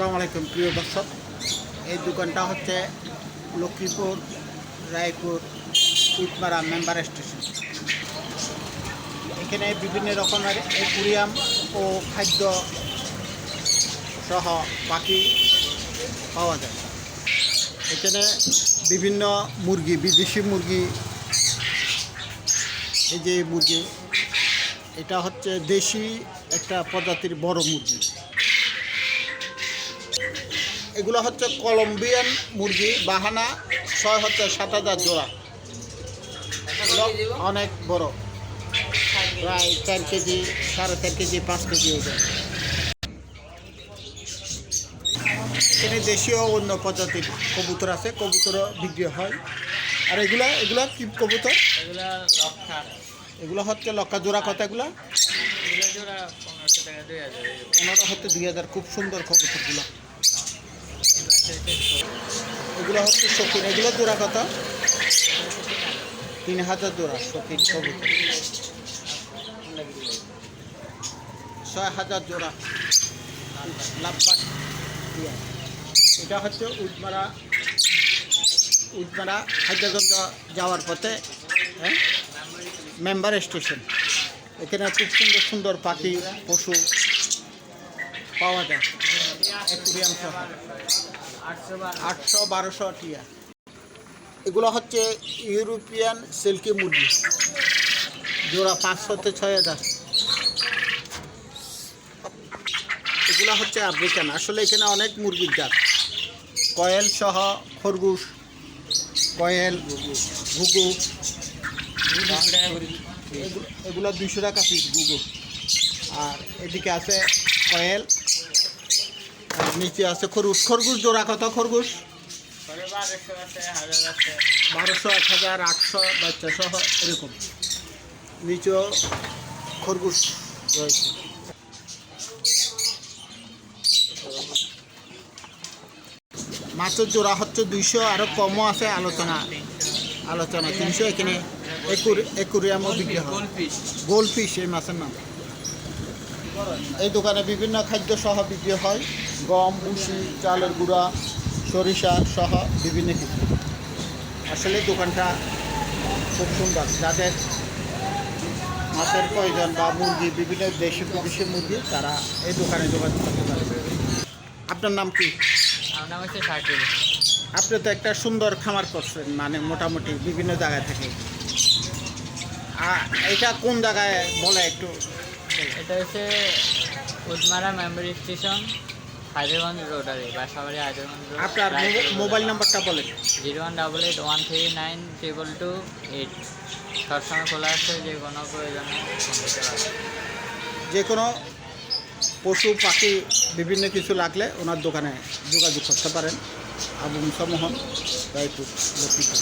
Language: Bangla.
আসসালামু আলাইকুম, প্রিয় দর্শক। এই দোকানটা হচ্ছে লক্ষ্মীপুর, রায়পুর উটমারা মেম্বার স্টেশন। এখানে বিভিন্ন রকমের অ্যাকুরিয়াম ও খাদ্য সহ পাখি পাওয়া যায়। এখানে বিভিন্ন মুরগি, বিদেশি মুরগি, এই যে মুরগি, এটা হচ্ছে দেশি একটা প্রজাতির বড় মুরগি। এগুলো হচ্ছে কলম্বিয়ান মুরগি বাহানা ছয় হচ্ছে সাত হাজার জোড়া। অনেক বড়। প্রায় চার কেজি সাড়ে চার কেজি পাঁচ কেজি ওজন এখানে দেশীয় অন্য প্রজাতির কবুতর আছে কবুতরও বিক্রি হয়। আর এগুলা এগুলা কি কবুতর? এগুলা হচ্ছে লক্কা জোড়া কত এগুলা? পনেরো হচ্ছে দুই হাজার খুব সুন্দর কবুতরগুলো। এগুলো হচ্ছে শৌখিন, এগুলো জোড়া কত তিন হাজার জোড়া শৌখিন কবুতর। ছয় হাজার জোড়া লাভবাট। এটা হচ্ছে উটমারা উটমারা হাইদ্রাগঞ্জ যাওয়ার পথে হ্যাঁ? Member station. এখানে খুব সুন্দর সুন্দর পাখি, পশু পাওয়া যায়। অ্যাকুরিয়াম সহ আটশো বারোশো টিয়া। এগুলো হচ্ছে ইউরোপিয়ান সিল্কি মুরগি। জোড়া পাঁচশো থেকে ছয় হাজার। এগুলো হচ্ছে আফ্রিকান। আসলে এখানে অনেক মুরগির জাত। কয়েল সহ খরগোশ, কয়েল, ঘুঘু। এগুলো দুশো টাকা পিস ঘুঘু। আর এদিকে আছে কয়েল নিচে আছে খরগোশ। খরগোশ জোড়া কত খরগোশ? বারোশো এক হাজার আটশো বাচ্চা সহ এরকম। নিচেও খরগোশ রয়েছে। মাছের জোড়া হচ্ছে দুইশো আরও কমও আছে আলোচনা। আলোচনা তিনশো এখানে একুরিয়ামও বিক্রি হয়। গোলফিশ। গোল ফিশ এই মাছের নাম। এই দোকানে বিভিন্ন খাদ্য সহ বিক্রি হয়। গম ভুসি চালের গুঁড়া সরিষা সহ বিভিন্ন কিছু। আসলে দোকানটা খুব সুন্দর। যাদের মাছের প্রয়োজন বা মুরগি বিভিন্ন দেশি বিদেশি মুরগি তারা এই দোকানে যোগাযোগ করতে পারে। আপনার নাম কি? নাম হচ্ছে শাকিল আপনি তো একটা সুন্দর খামার করছেন মানে মোটামুটি বিভিন্ন জায়গা থেকে। এটা কোন জায়গায় বলে একটু? এটা হচ্ছে উদমারা মেম্বার স্টেশন হায়দ্রাবাদ রোডারি বাসাবাড়ি হায়দ্রাবাদ রোড আপনার মোবাইল নাম্বারটা বলেন। Zero one double eight one three nine triple two eight. সবসময় খোলা আছে যে কোনো প্রয়োজনে যে কোনো পশু পাখি বিভিন্ন কিছু লাগলে ওনার দোকানে যোগাযোগ করতে পারেন। আবু মুসামোহন রায়পুর লক্ষ্মীপুর।